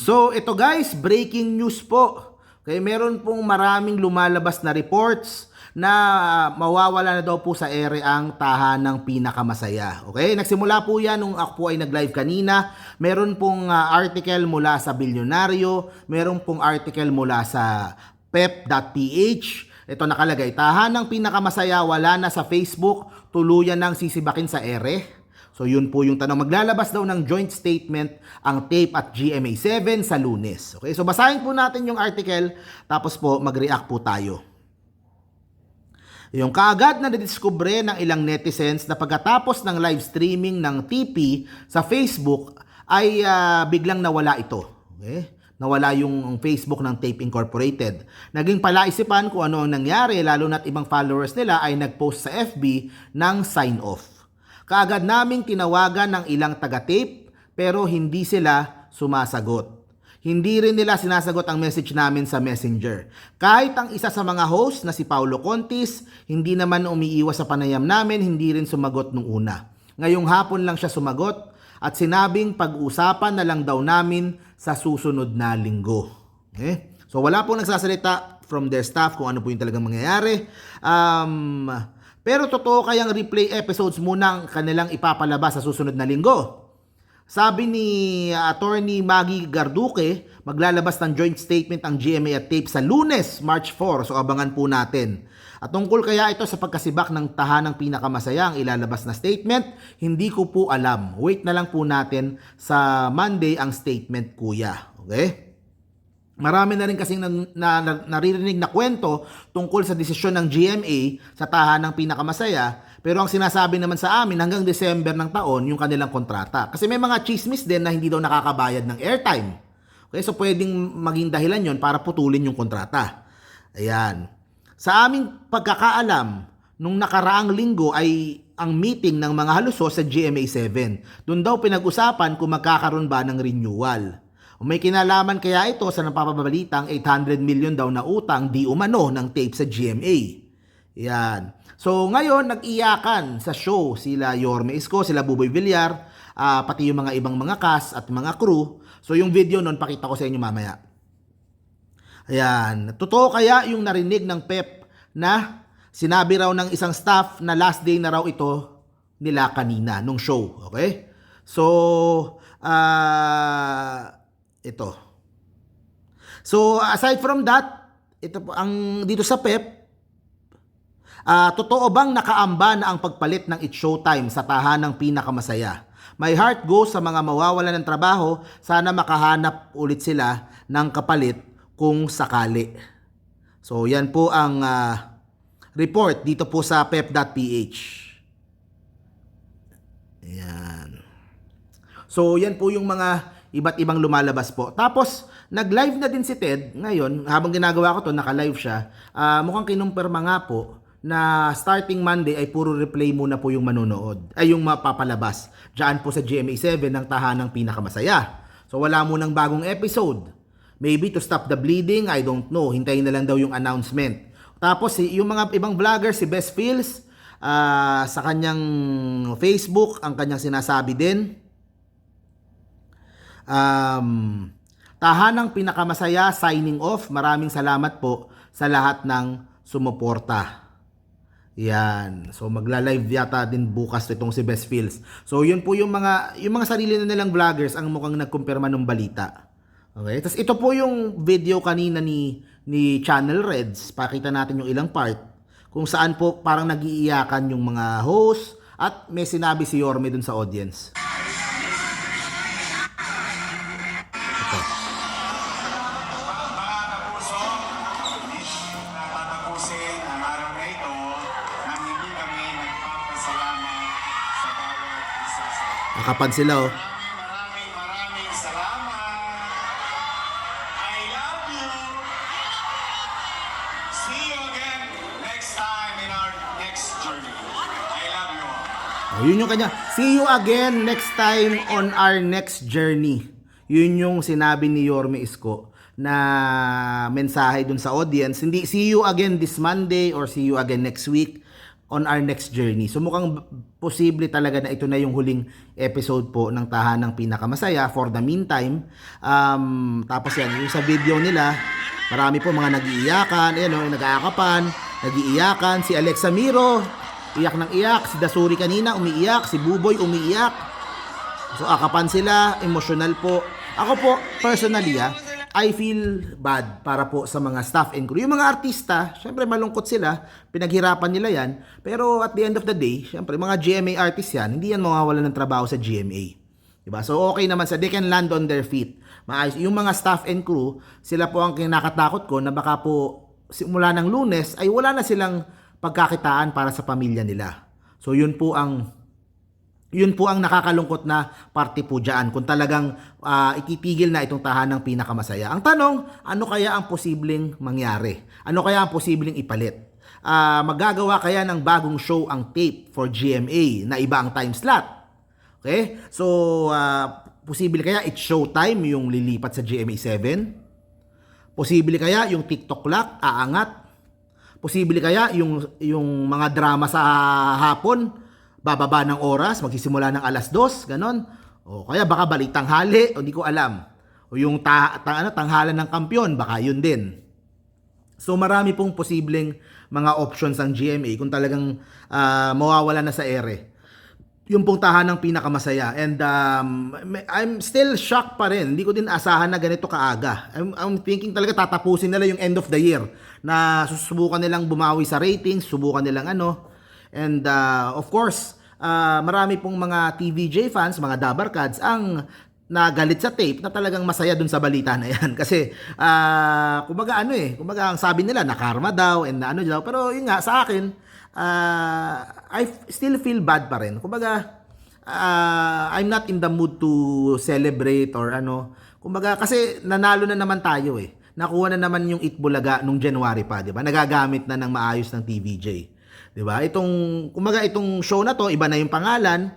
So, ito guys, breaking news po. Kaya meron pong maraming lumalabas na reports na mawawala na daw po sa ere ang tahanang pinakamasaya. Okay? Nagsimula po yan nung ako po ay nag-live kanina. Meron pong ah, article mula sa Bilyonaryo. Meron pong article mula sa pep.ph. Ito nakalagay, tahanang pinakamasaya wala na sa Facebook, tuluyan ng sisibakin sa ere. So yun po yung tanong. Maglalabas daw ng joint statement ang tape at GMA7 sa lunes. Okay, so basahin po natin yung article tapos po mag-react po tayo. Yung kaagad na nadiskubre ng ilang netizens na pagkatapos ng live streaming ng TP sa Facebook ay ah, biglang nawala ito. Okay? Nawala yung Facebook ng Tape Incorporated. Naging palaisipan kung ano ang nangyari lalo na't ibang followers nila ay nagpost sa FB ng sign off. Kaagad naming tinawagan ng ilang taga-tape pero hindi sila sumasagot. Hindi rin nila sinasagot ang message namin sa messenger. Kahit ang isa sa mga host na si Paulo Contis, hindi naman umiiwas sa panayam namin, hindi rin sumagot nung una. Ngayong hapon lang siya sumagot at sinabing pag-usapan na lang daw namin sa susunod na linggo. Okay? So wala pong nagsasalita from their staff kung ano po yung talagang mangyayari. Um, pero totoo kayang replay episodes muna ang kanilang ipapalabas sa susunod na linggo. Sabi ni Attorney Maggie Garduque, maglalabas ng joint statement ang GMA at TAPE sa lunes, March 4. So abangan po natin. At tungkol kaya ito sa pagkasibak ng tahanang pinakamasaya ang ilalabas na statement, hindi ko po alam. Wait na lang po natin sa Monday ang statement kuya. Okay? Marami na rin kasing na, na, na, naririnig na kwento tungkol sa desisyon ng GMA sa tahanang pinakamasaya pero ang sinasabi naman sa amin hanggang December ng taon yung kanilang kontrata. Kasi may mga chismis din na hindi daw nakakabayad ng airtime. Okay, so pwedeng maging dahilan yon para putulin yung kontrata. Ayan. Sa aming pagkakaalam, nung nakaraang linggo ay ang meeting ng mga haluso sa GMA7. Doon daw pinag-usapan kung magkakaroon ba ng renewal. May kinalaman kaya ito sa napapabalitang 800 million daw na utang di umano ng tape sa GMA. Yan. So ngayon nag-iyakan sa show sila Yorme Isko, sila Buboy Villar, ah, pati yung mga ibang mga cast at mga crew. So yung video nun pakita ko sa inyo mamaya. Ayan. Totoo kaya yung narinig ng Pep na sinabi raw ng isang staff na last day na raw ito nila kanina nung show. Okay? So, ah ito. So, aside from that, ito po ang dito sa Pep, ah totoo bang nakaamba na ang pagpalit ng It's Showtime sa tahanang pinakamasaya? My heart goes sa mga mawawala ng trabaho. Sana makahanap ulit sila ng kapalit kung sakali. So, yan po ang ah, report dito po sa pep.ph. Ayan. So, yan po yung mga iba't ibang lumalabas po. Tapos, nag-live na din si Ted ngayon. Habang ginagawa ko to, naka-live siya. Ah, mukhang kinumpirma nga po na starting Monday ay puro replay muna po yung manonood. Ay yung mapapalabas. Diyan po sa GMA7 ng tahanang pinakamasaya. So, wala munang bagong episode. Maybe to stop the bleeding, I don't know. Hintayin na lang daw yung announcement. Tapos, yung mga ibang vlogger, si Best Feels, ah, sa kanyang Facebook, ang kanyang sinasabi din, Um, tahanang pinakamasaya, signing off. Maraming salamat po sa lahat ng sumuporta. Yan. So magla-live yata din bukas itong si Best Feels. So yun po yung mga yung mga sarili na nilang vloggers ang mukhang nagkumpirma ng balita. Okay? Tapos ito po yung video kanina ni ni Channel Reds. Pakita natin yung ilang part kung saan po parang nagiiyakan yung mga host at may sinabi si Yorme dun sa audience. Nakapan sila oh. Maraming maraming salamat. I love you. See you again next time in our next journey. I love you all. Oh, yun yung kanya. See you again next time on our next journey. Yun yung sinabi ni Yorme Isko na mensahe dun sa audience. Hindi see you again this Monday or see you again next week. On our next journey. So mukhang posible talaga na ito na yung huling episode po ng Tahanang Pinakamasaya for the meantime. Um, tapos yan, yung sa video nila, marami po mga nag-iiyakan, ayan o, nag-aakapan, nag-iiyakan, si Alexa Miro, iyak ng iyak, si Dasuri kanina, umiiyak, si Buboy, umiiyak. So akapan sila, emotional po. Ako po, personally ah, I feel bad para po sa mga staff and crew. Yung mga artista, syempre malungkot sila, pinaghirapan nila yan. Pero at the end of the day, syempre mga GMA artists yan, hindi yan mawawala ng trabaho sa GMA. Diba? So okay naman sa they can land on their feet. Maayos. Yung mga staff and crew, sila po ang kinakatakot ko na baka po simula ng lunes ay wala na silang pagkakitaan para sa pamilya nila. So yun po ang yun po ang nakakalungkot na parte po dyan kung talagang ah, ikitigil na itong tahanang pinakamasaya. Ang tanong, ano kaya ang posibleng mangyari? Ano kaya ang posibleng ipalit? Ah, magagawa kaya ng bagong show ang tape for GMA na iba ang time slot? Okay? So, ah, posible kaya it's showtime yung lilipat sa GMA 7? Posible kaya yung TikTok clock aangat? Posible kaya yung yung mga drama sa hapon bababa ng oras, magsisimula ng alas 2, ganon. O kaya baka balik tanghali, o di ko alam. O yung ta, ta- ano, tanghalan ng kampyon, baka yun din. So marami pong posibleng mga options ang GMA kung talagang ah, mawawala na sa ere. Yung pong tahanang pinakamasaya. And um, I'm still shocked pa rin. Hindi ko din asahan na ganito kaaga. I'm, I'm thinking talaga tatapusin nila yung end of the year na susubukan nilang bumawi sa ratings, subukan nilang ano. And uh, of course, uh, marami pong mga TVJ fans, mga Dabarkads, ang nagalit sa tape na talagang masaya dun sa balita na yan. Kasi, ah kumbaga ano eh, kumbaga ang sabi nila, nakarma daw, and na ano daw. Pero yun nga, sa akin, ah I still feel bad pa rin. Kumbaga, ah, I'm not in the mood to celebrate or ano. Kumbaga, kasi nanalo na naman tayo eh. Nakuha na naman yung Itbulaga nung January pa, di ba? Nagagamit na ng maayos ng TVJ. 'Di ba? Itong kumaga itong show na to, iba na yung pangalan.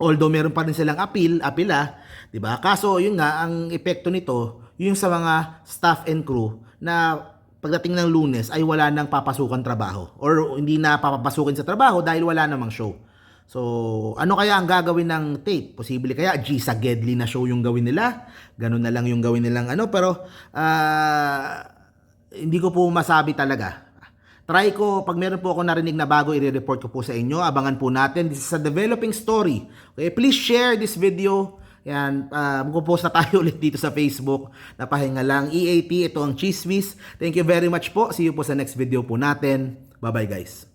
Although meron pa rin silang appeal, apila, 'di ba? Kaso yun nga ang epekto nito, yung sa mga staff and crew na pagdating ng Lunes ay wala nang papasukan trabaho or hindi na papapasukin sa trabaho dahil wala namang show. So, ano kaya ang gagawin ng tape? Posible kaya G sa Gedli na show yung gawin nila? Ganun na lang yung gawin nilang ano, pero ah hindi ko po masabi talaga. Try ko, pag meron po ako narinig na bago, i-report ko po sa inyo. Abangan po natin. This is a developing story. Okay, please share this video. Yan, uh, magpo-post na tayo ulit dito sa Facebook. Napahinga lang. EAT, ito ang Chismis. Thank you very much po. See you po sa next video po natin. Bye-bye guys.